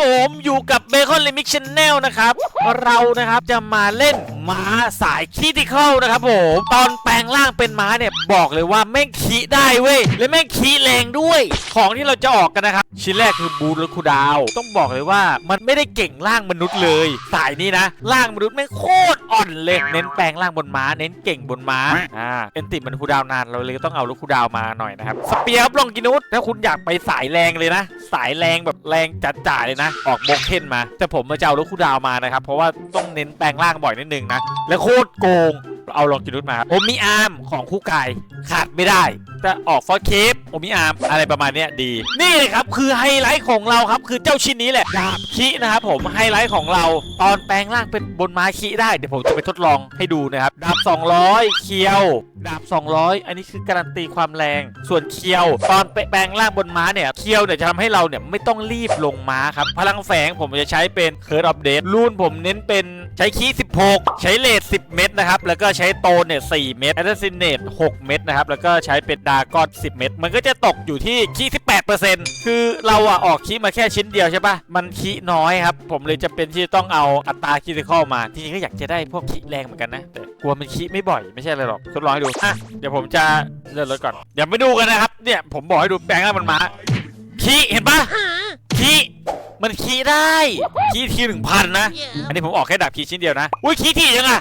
ผมอยู่กับเบคอนลิมิกชแนลนะครับ เรานะครับจะมาเล่น ม้าสายคิติเคอลนะครับผมตอนแปลงร่างเป็นม้าเนี่ยบอกเลยว่าแม่งขีได้เว้ยและแม่งขีแรงด้วย ของที่เราจะออกกันนะครับชิ้นแรกคือบูทและคูดาว ต้องบอกเลยว่ามันไม่ได้เก่งร่างมนุษย์เลย สายนี้นะร่างมนุษย์แม่งโคตรอ่อนเลยเน้นแปลงร่างบนม้า เน้นเก่งบนม้าอ่าเอนติมันคูดาวนานเราเลยต้องเอาลูกคูดาวมาหน่อยนะครับสเปียร์ครับลองกินุสถ้าคุณอยากไปสายแรงเลยนะ สายแรงแบบแรงจัดๆเลยนะ ออกโบกเคนมา แต่ผมมาจะเอาลูกคูดาวมานะครับเพราะว่าต้องเน้นแปลงร่างบ่อยนิดนึงนะและโคตรโกง เอาลองกินุสมาครับผมมีอาร์มของคู่กายขาดไม่ได้แต่ออกฟอร์เคฟโอมิอาร์มอะไรประมาณเนี้ยดี นี่เลยครับคือไฮไลท์ของเราครับ คือเจ้าชิ้นนี้แหละดาบคินะครับผมไฮไลท์ของเราตอนแปลงร่างเป็นบนม้าคิได้เดี๋ยวผมจะไปทดลองให้ดูนะครับดาบ 200 เคียว ดาบ 200 อันนี้คือการันตีความแรง ส่วนเคียวตอนแปลงร่างบนม้าเนี่ยเคียวเนี่ยจะทำให้เราเนี่ยไม่ต้องรีบลงม้าครับพลังแฝงผมจะใช้เป็นเคิร์ดอัปเดตรูนผมเน้นเป็น ใช้คี16ใช้เลท10เม็ดนะครับ แล้วก็ใช้โตนเนี่ย4เม็ดแอตซินเนต6เม็ดนะครับ แล้วก็ใช้เป็นดากอน10เม็ดมันก็จะตกอยู่ที่คี18%คือเราอะออกคีมาแค่ชิ้นเดียวใช่ปะมันคีน้อยครับ ผมเลยจะเป็นที่ต้องเอาอัตราคีติคอลมาจริงๆก็อยากจะได้พวกคีแรงเหมือนกันนะแต่กลัวมันคีไม่บ่อยไม่ใช่อะไรหรอกทดลองให้ดูอะเดี๋ยวผมจะเลื่อนรถก่อนเดี๋ยวไปดูกันนะครับเนี่ยผมบอกให้ดูแปลงร่างมันมาคีเห็นปะ คีมันคีได้คีทีหนึ่งพันนะ อันนี้ผมออกแค่ดาบคีชิ้นเดียวนะ อุ้ยคีทียังอะ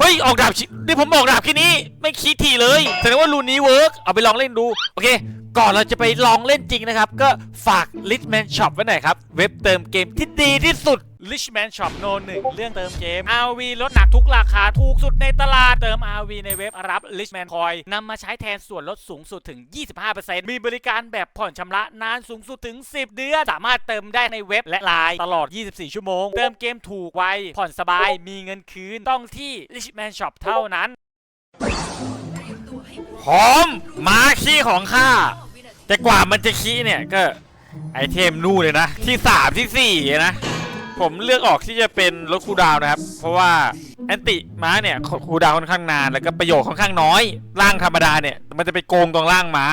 เฮ้ยออกดาบชิ้นนี่ผมออกดาบแค่นี้ ไม่คีทีเลยแสดงว่ารูนนี้เวิร์กเอาไปลองเล่นดู โอเค ก่อนเราจะไปลองเล่นจริงนะครับ ก็ฝาก Richman Shop ไว้หน่อยครับ เว็บเติมเกมที่ดีที่สุด Richman Shop โนหนึ่งเรื่องเติมเกม RV ลดหนักทุกราคาถูกสุดในตลาดเติม RV ในเว็บรับ Richman Coin นำมาใช้แทนส่วนลดสูงสุดถึง 25%มีบริการแบบผ่อนชำระนานสูงสุดถึง 10 เดือน สามารถเติมได้ในเว็บและไลน์ตลอด 24 ชั่วโมง เติมเกมถูกไวผ่อนสบายมีเงินคืนต้องที่ Richman Shop เท่านั้น พร้อมม้าขี้ของข้า แต่กว่ามันจะขี้เนี่ยก็ไอเทมนู่นเลยนะ ที่3ที่4นะ ผมเลือกออกที่จะเป็นรถคูลดาวน์นะครับ เพราะว่าแอนติม้าเนี่ยคูลดาวน์ค่อนข้างนาน แล้วก็ประโยชน์ค่อนข้างน้อย ร่างธรรมดาเนี่ย มันจะไปโกงตรงร่างม้า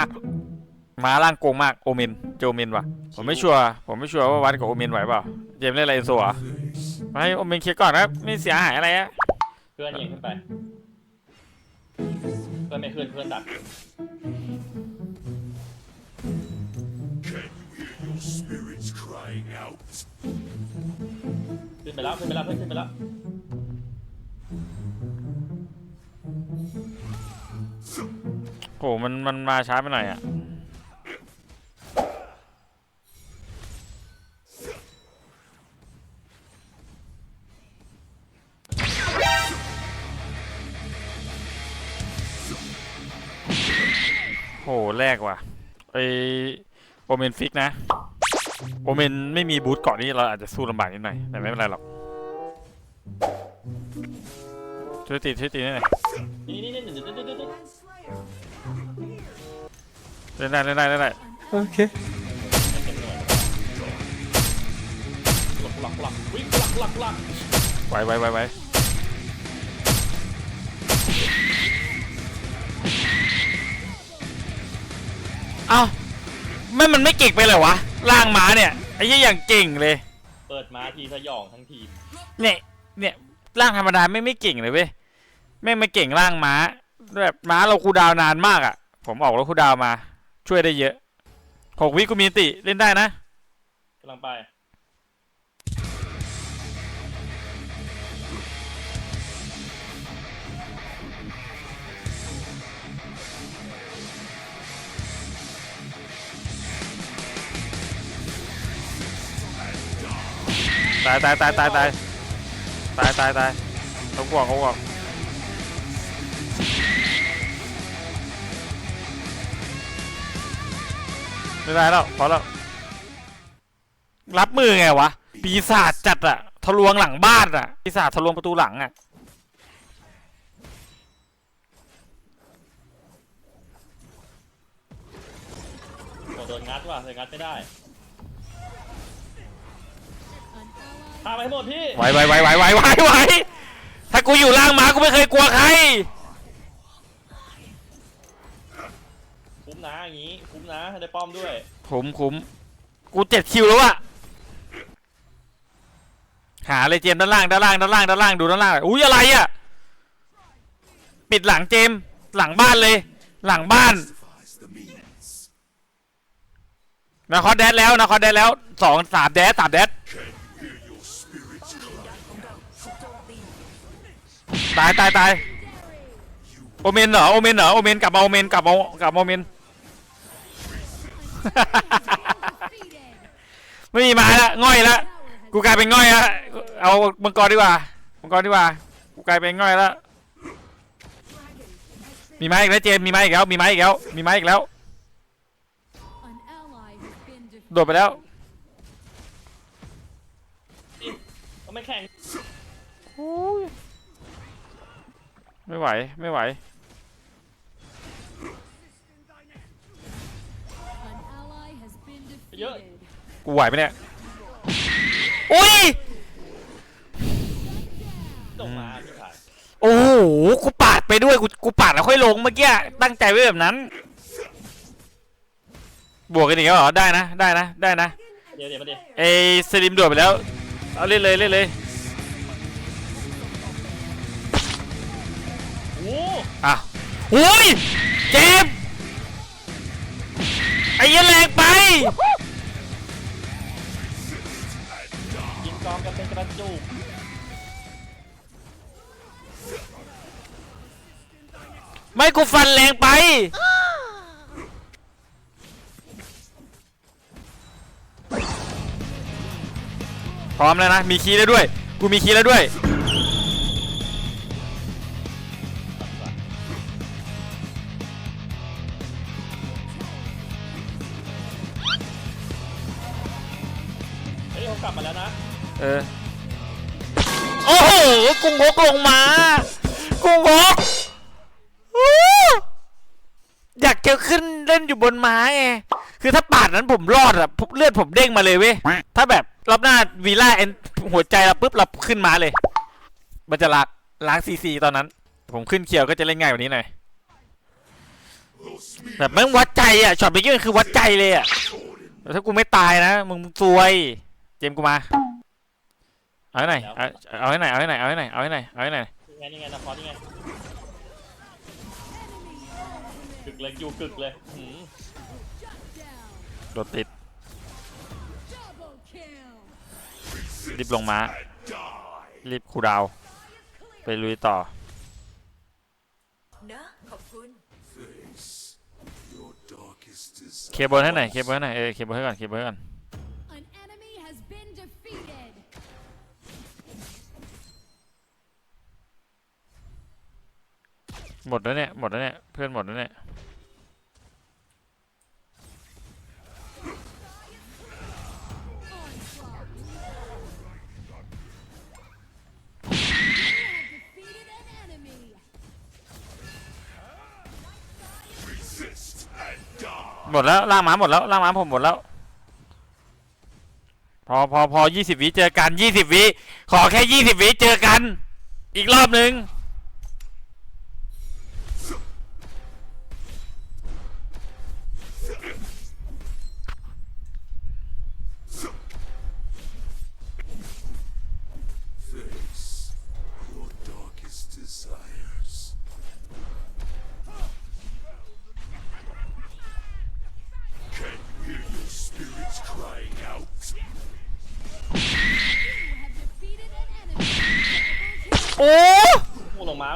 ม้าร่างโกงมากโอเมนเจอโอเมนวะผมไม่ชัวร์ผมไม่ชัวร์ว่าวัดกับโอเมนไหวเปล่าเจมเล่นอะไรสัวมาให้โอเมนเคลียร์ก่อนนะไม่เสียหายอะไรอะเพื่อนยิงขึ้นไป เพื่อนไม่ขึ้นเพื่อนดัดขึ้นไปแล้วขึ้นไปแล้วเพื่อนขึ้นไปแล้วโหมันมันมาช้าไปหน่อยอะ แรกว่ะไอโอเมนฟิกนะ โอเมนไม่มีบูทก่อนนี่เราอาจจะสู้ลำบากนิดหน่อย แต่ไม่เป็นไรหรอก ช่วยตีช่วยตีหน่อยนี่นี่เล่นได้เล่นได้เล่นได้โอเคหวิ่ไวไวไวไว เอ้าไม่มันไม่เก่งไปเลยวะล่างม้าเนี่ยไอ้ยี่อย่างเก่งเลย เปิดมาทีสยองทั้งทีมเนี่ยเนี่ยร่างธรรมดาไม่ไม่เก่งเลยเว้ยแม่งไม่เก่งร่างม้าแบบม้าเราคูลดาวน์นานมากอะ่ะ ผมออกแล้วคูลดาวน์มา ช่วยได้เยอะหกวิกูมีอันติเล่นได้นะกำลังไป ตายตายตายตายตายตายตายตายเขากวกเขากวกไม่ได้แล้วพอแล้วรับมือไงวะ ปีศาจจัดอะทะลวงหลังบ้านอะปีศาจทะลวงประตูหลังอะโอ้โดนงัดว่ะเลยงัดไม่ได้ พาไปให้หมดพี่ไหวไหวไหวไหวไหวไหวไหวถ้ากูอยู่ล่างมากูไม่เคยกลัวใคร คุ้มนะอย่างงี้คุ้มนะได้ป้อมด้วยคุ้มคุ้มกูเจ็ดคิวแล้วอะหาเลยเจมส์ด้านล่างด้านล่างด้านล่างด้านล่างดูด้านล่างอุ้ยอะไรอะปิดหลังเจมส์หลังบ้านเลย หลังบ้าน Justifies the means. นาคอสแดดแล้วนาคอสแดดแล้วสองสามแดดสามแดด ตายตายตายโอเมนเหรอโอเมนเหรอโอเมนกลับมาโอเมนกลับมา กลับมาโอเมน ไม่มีมาละง่อยละกูกลายเป็นง่อยละเอามังกรดีกว่ามังกรดีกว่ากูกลายเป็นง่อยละมีไม้อีกแล้วเจมมีไม้อีกแล้วมีไม้อีกแล้วมีไม้อีกแล้วโดดไปแล้วก็ไม่แข่ง ไม่ไหว ไม่ไหว An ally has been defeated. กูไหวไหมเนี่ย อุ้ยลงมาพี่ชายโอ้โห กูปาดไปด้วย กู กูปาดแล้วค่อยลงเมื่อกี้ ตั้งใจไว้แบบนั้น บวกกันอีกแล้วเหรอ ได้นะ ได้นะ ได้นะ เดี๋ยวเดี๋ยวมาดิไอ้สลิมโดดไปแล้ว เอาเล่นเลยเล่นเลย อ้อะโอ้ยเจ็บไอ้เหี้ยันแรงไปยิงกองกันเป็นกระจุกไม่กูฟันแรงไปพร้อมแล้วนะ มีคีย์แล้วด้วย กูมีคีย์แล้วด้วย เออ โอ้โหกูงกลงมากูงกอู้อยากจะขึ้นเล่นอยู่บนไม้ไง คือถ้าปาดนั้นผมรอดอะเลือดผมเด้งมาเลยเว้ย ถ้าแบบรอบหน้าวีล่าเอ็นหัวใจเราปุ๊บเราขึ้นมาเลย มันจะล้างล้างซีซีตอนนั้น ผมขึ้นเคียวก็จะเล่นง่ายกว่านี้หน่อย แบบแม่งวัดใจอะช็อตเมื่อกี้มันคือวัดใจเลยอะถ้ากูไม่ตายนะ มึงซวย เจมกูมา เอาให้หน่อยเอาเอาให้หน่อยเอาให้หน่อยเอาให้หน่อยเอาให้หน่อยเอาให้หน่อยยังไงยังไงนะคอสยังไงกึกเลยอยู่กึกเลยหืม Down. โดดติด Double kill. รีบลงมารีบคูลดาวน์ไปลุยต่อนะขอบคุณ face your darkest เค desire. เบิลให้หน่อยเคเบิลให้หน่อยเออเคเบิลให้ก่อนเคเบิลให้ก่อน หมดแล้วเนี่ย หมดแล้วเนี่ย เพื่อนหมดแล้วเนี่ย หมดแล้วล่างหมาหมดแล้วล่างหมาผมหมดแล้ว พอพอพอยี่สิบวิเจอกันยี่สิบวิขอแค่ยี่สิบวิเจอกัน อีกรอบหนึ่ง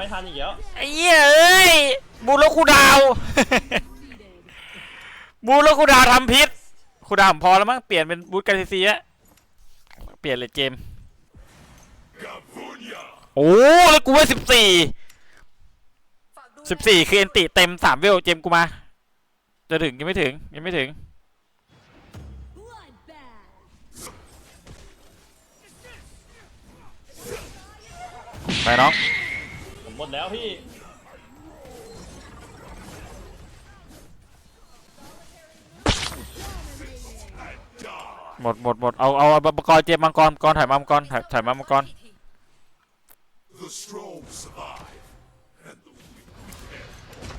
ไม่ทันอีกแล้วไอ้เหี้ยเอ้ยบูโลคูดาว บูโลคูดาวทำพิษคูดาวผมพอแล้วมั้งเปลี่ยนเป็นบูทการซีซีอะเปลี่ยนเลยเจมโอ้แล้วกูว่าสิบสี่สิบสี่คือเอนติเต็มสามเวลเจมกูมา จะถึงยังไม่ถึงยังไม่ถึงไปน้อง มหมดแล้วพี่ หมดหมดหมดเอาเอาเอามังกรเจมส์มังกรมังกรถ่ายมามังกรถ่ายถ่ายมามังกร The strong survive, and the weak perish.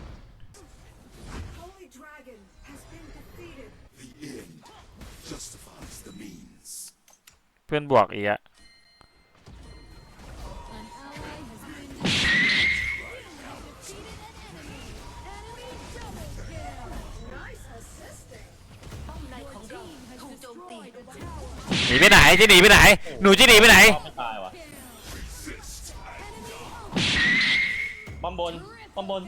Holy Dragon has been defeated. The end justifies the means. เพื่อนบวกอีกอะ นีไปไหนจะหนีไปไหน หนูจะหนีไปไหนไม่ตายวะบอมบนบอมบน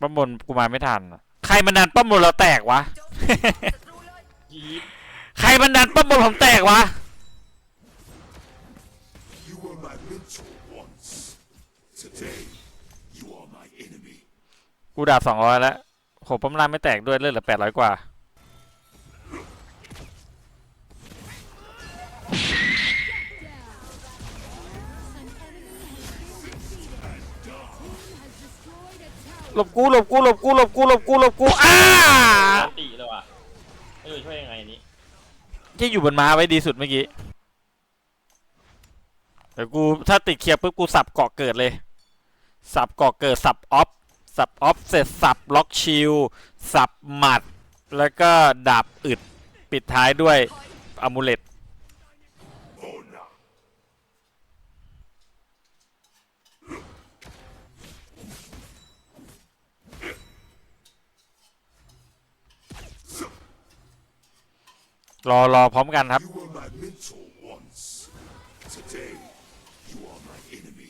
ป้อมบนกูมาไม่ทันอะใครมันดันป้อมบนเราแตกวะศัตรูเลยยีบใครมันดันป้อมบนผมแตกวะ You were my mentor once. Today, you are my enemy. กูดาบสองร้อยแล้วโหป้อมล่างไม่แตกด้วยเลือดเหลือแปดร้อยกว่า หลบกูหลบกูหลบกูหลบกูหลบกูหลบกูอ้าปกติเลยว่ะเออช่วยยังไงอันนี้ที่อยู่บนม้าไว้ดีสุดเมื่อกี้เดี๋ยวกูถ้าติดเคลียร์ปุ๊บกูสับเกาะเกิดเลย สับเกาะเกิดสับออฟสับออฟเสร็จสับล็อกชิลสับหมัด แล้วก็ดาบอึดปิดท้ายด้วยอามูเลต รอรอพร้อมกันครับ You were my mentor once. Today, you are my enemy.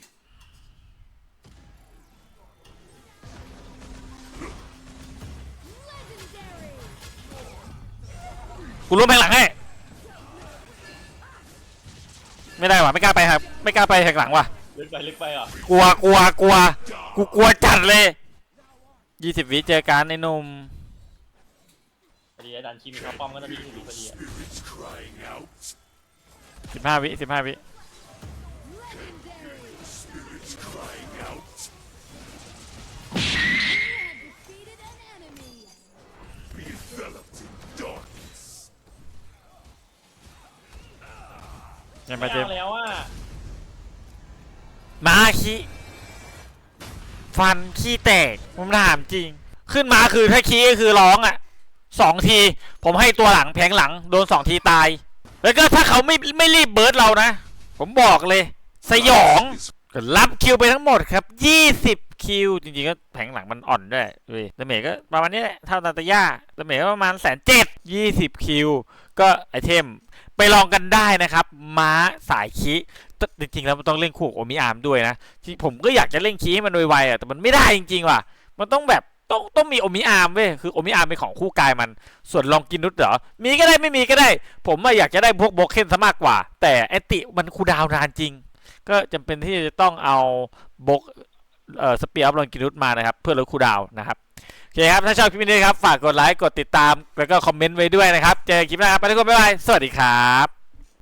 กูรู้แพงหลังให้ ไม่ได้ว่ะไม่กล้าไปครับ ไม่กล้าไปแทงหลังว่ะ ลึกไปลึกไปอะกลัวกลัวกลัว กูกลัวจัดเลยยี่สิบวิเจอกันไอ้หนุ่ม พอดีไอ้ดันคิมเขาป้อมก็ต้องดีที่สุดพอดีอะสิบห้าวิสิบห้าวิยังไม่มาเจมเอาแล้วอะมาขี้ฟันขี้แตกผมถามจริง ขึ้นมาคือถ้าขี้ก็คือร้องอะ สองที ผมให้ตัวหลังแผงหลังโดนสองทีตาย แล้วก็ถ้าเขาไม่ไม่รีบเบิร์ดเรานะ ผมบอกเลย สยองรับคิวไปทั้งหมดครับ 20 คิว จริงๆ ก็แผงหลังมันอ่อนด้วยเว้ยดาเมจก็ประมาณนี้แหละเท่านาตาย่าดาเมจก็ประมาณแสนเจ็ดยี่สิบคิว ก็ไอเทมไปลองกันได้นะครับ ม้าสายคิจริงๆ แล้วมันต้องเล่นคู่โอมิอาร์มด้วยนะ ที่ผมก็อยากจะเล่นคีให้มันไวๆอะแต่มันไม่ได้จริงๆว่ะ มันต้องแบบ ต้องต้องมีโอมิอาร์มเว้ยคือโอมิอาร์มเป็นของคู่กายมัน ส่วนลองกินนุชเหรอ มีก็ได้ไม่มีก็ได้ ผมอะอยากจะได้พวกโบเคนซะมากกว่า แต่แอติมันคูดาวนานจริง ก็จำเป็นที่จะต้องเอาบกเอ่อสเปียร์ลองกินนุชมานะครับ เพื่อลดคูดาวนะครับโอเคครับ ถ้าชอบคลิปนี้ครับ ฝากกดไลค์ กดติดตาม แล้วก็คอมเมนต์ไว้ด้วยนะครับ เจอกันคลิปหน้าครับไปทุกคนบ๊ายบาย สวัสดีครับ